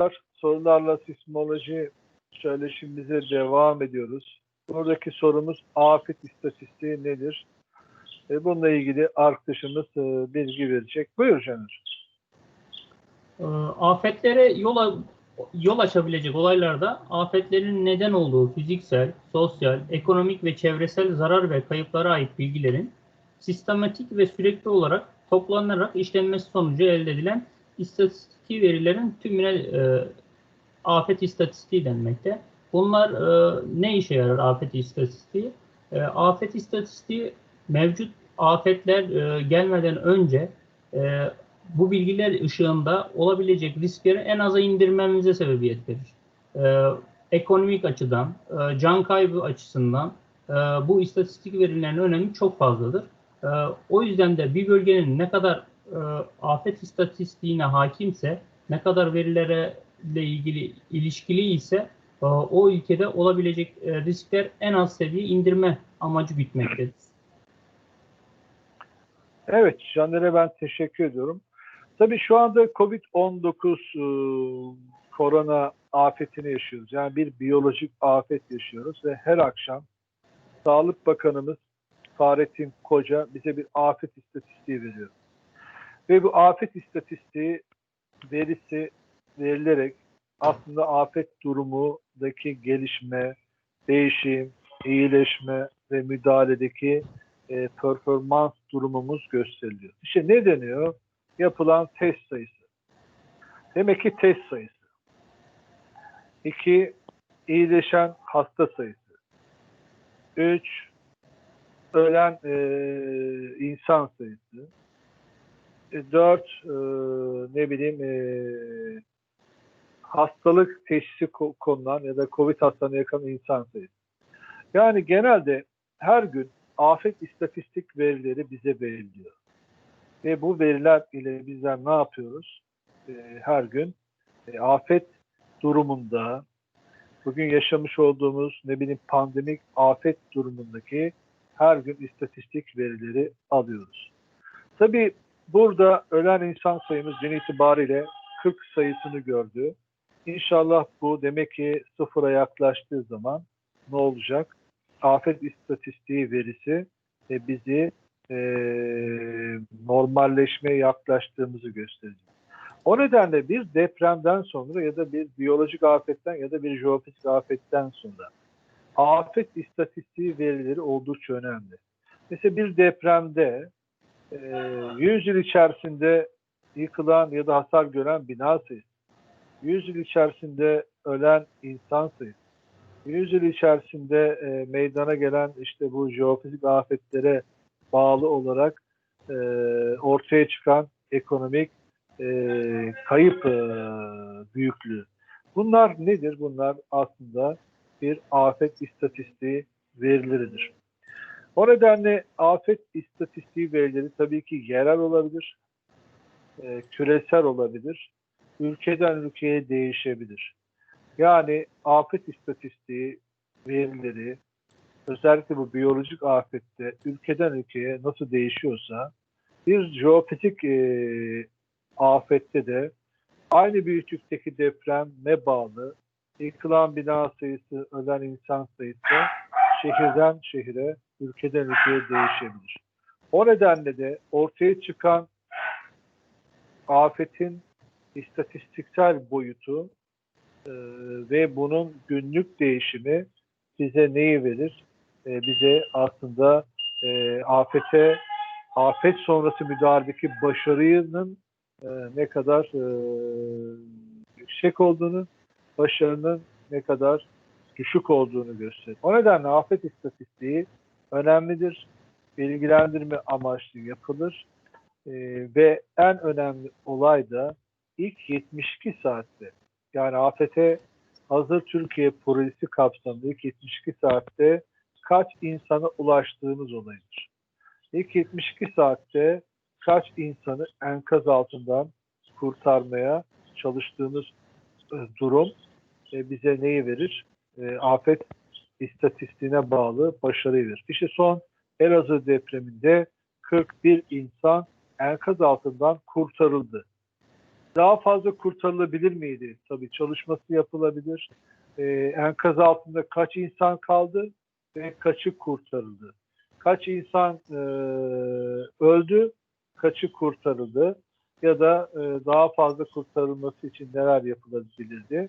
Merhabalar. Sorularla sismoloji söyleşimize devam ediyoruz. Buradaki sorumuz afet istatistiği nedir? E, bununla ilgili arkadaşımız e, bilgi verecek. Buyur Caner. Ee, Afetlere yol, yol açabilecek olaylarda afetlerin neden olduğu fiziksel, sosyal, ekonomik ve çevresel zarar ve kayıplara ait bilgilerin sistematik ve sürekli olarak toplanarak işlenmesi sonucu elde edilen istatistiki verilerin tümüne e, afet istatistiği denmekte. Bunlar e, ne işe yarar afet istatistiği? E, afet istatistiği mevcut afetler e, gelmeden önce e, bu bilgiler ışığında olabilecek riskleri en aza indirmemize sebebiyet verir. Ee, ekonomik açıdan, e, can kaybı açısından e, bu istatistik verilerin önemi çok fazladır. E, o yüzden de bir bölgenin ne kadar e, afet istatistiğine hakimse, ne kadar verilere ile ilgili ilişkili ise e, o ülkede olabilecek e, riskler en az seviye indirme amacı gütmektedir. Evet, Caner'e ben teşekkür ediyorum. Tabii şu anda COVID-19 e, korona afetini yaşıyoruz. Yani bir biyolojik afet yaşıyoruz ve her akşam Sağlık Bakanımız Fahrettin Koca bize bir afet istatistiği veriyor. Ve bu afet istatistiği verisi verilerek aslında afet durumundaki gelişme, değişim, iyileşme ve müdahaledeki e, performans durumumuz gösteriliyor. İşte ne deniyor? Yapılan test sayısı. Demek ki test sayısı. İki, iyileşen hasta sayısı. Üç, ölen e, insan sayısı. E, dört, e, ne bileyim e, hastalık teşhisi ko- konulan ya da COVID hastalığına yakın insan sayısı. Yani genelde her gün afet istatistik verileri bize veriliyor. Ve bu veriler ile bizler ne yapıyoruz? Ee, her gün e, afet durumunda, bugün yaşamış olduğumuz ne bileyim pandemik afet durumundaki her gün istatistik verileri alıyoruz. Tabii burada ölen insan sayımız dün itibariyle 40 sayısını gördü. İnşallah bu demek ki sıfıra yaklaştığı zaman ne olacak? Afet istatistiği verisi e, bizi e, normalleşmeye yaklaştığımızı gösterecek. O nedenle bir depremden sonra ya da bir biyolojik afetten ya da bir jeofizik afetten sonra afet istatistiği verileri oldukça önemli. Mesela bir depremde e, 100 yıl içerisinde yıkılan ya da hasar gören bina sayısı, 100 yıl içerisinde ölen insan sayısı, 100 yıl içerisinde e, meydana gelen işte bu jeofizik afetlere bağlı olarak e, ortaya çıkan ekonomik e, kayıp e, büyüklüğü. Bunlar nedir? Bunlar aslında bir afet istatistiği verileridir. O nedenle afet istatistiği verileri tabii ki yerel olabilir, e, küresel olabilir, ülkeden ülkeye değişebilir. Yani afet istatistiği verileri özellikle bu biyolojik afette ülkeden ülkeye nasıl değişiyorsa bir jeofizik e, afette de aynı büyüklükteki depreme bağlı yıkılan bina sayısı, ölen insan sayısı şehirden şehire, ülkeden ülkeye değişebilir. O nedenle de ortaya çıkan afetin istatistiksel boyutu e, ve bunun günlük değişimi bize neyi verir? E, bize aslında e, afete, afet sonrası müdahaledeki başarının e, ne kadar e, yüksek olduğunu, başarının ne kadar düşük olduğunu gösterir. O nedenle afet istatistiği önemlidir. Bilgilendirme amaçlı yapılır. E, ve en önemli olay da ilk 72 saatte yani afete hazır Türkiye projesi kapsamında ilk 72 saatte kaç insana ulaştığımız olayıdır. İlk 72 saatte kaç insanı enkaz altından kurtarmaya çalıştığımız e, durum e, bize neyi verir? E, afet istatistiğine bağlı başarıyı verir. İşte son Elazığ depreminde 41 insan enkaz altından kurtarıldı. daha fazla kurtarılabilir miydi? Tabii çalışması yapılabilir. Ee, enkaz altında kaç insan kaldı ve kaçı kurtarıldı? Kaç insan e, öldü, kaçı kurtarıldı? Ya da e, daha fazla kurtarılması için neler yapılabilirdi?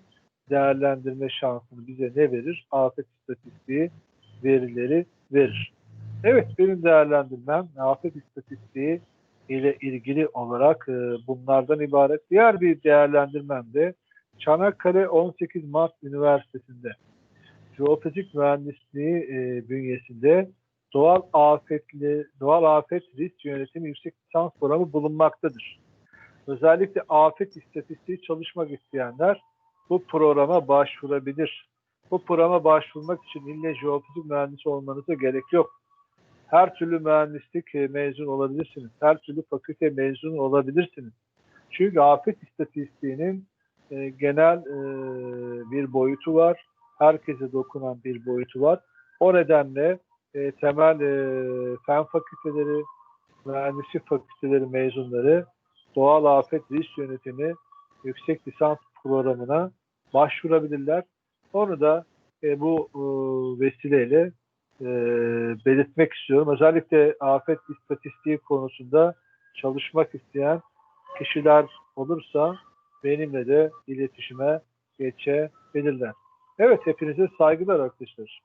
Değerlendirme şansını bize ne verir? Afet istatistiği verileri verir. Evet, benim değerlendirmem afet istatistiği ile ilgili olarak e, bunlardan ibaret. Diğer bir değerlendirmem de Çanakkale 18 Mart Üniversitesi'nde Jeofizik Mühendisliği e, bünyesinde doğal afetli doğal afet risk yönetimi yüksek lisans programı bulunmaktadır. Özellikle afet istatistiği çalışmak isteyenler bu programa başvurabilir. Bu programa başvurmak için ille jeofizik mühendisi olmanıza gerek yok. Her türlü mühendislik e, mezun olabilirsiniz. Her türlü fakülte mezun olabilirsiniz. Çünkü afet istatistiğinin e, genel e, bir boyutu var. Herkese dokunan bir boyutu var. O nedenle e, temel e, fen fakülteleri, mühendislik fakülteleri mezunları doğal afet risk yönetimi yüksek lisans programına başvurabilirler. Onu da e, bu e, vesileyle e, belirtmek istiyorum. Özellikle afet istatistiği konusunda çalışmak isteyen kişiler olursa benimle de iletişime geçebilirler. Evet hepinize saygılar arkadaşlar.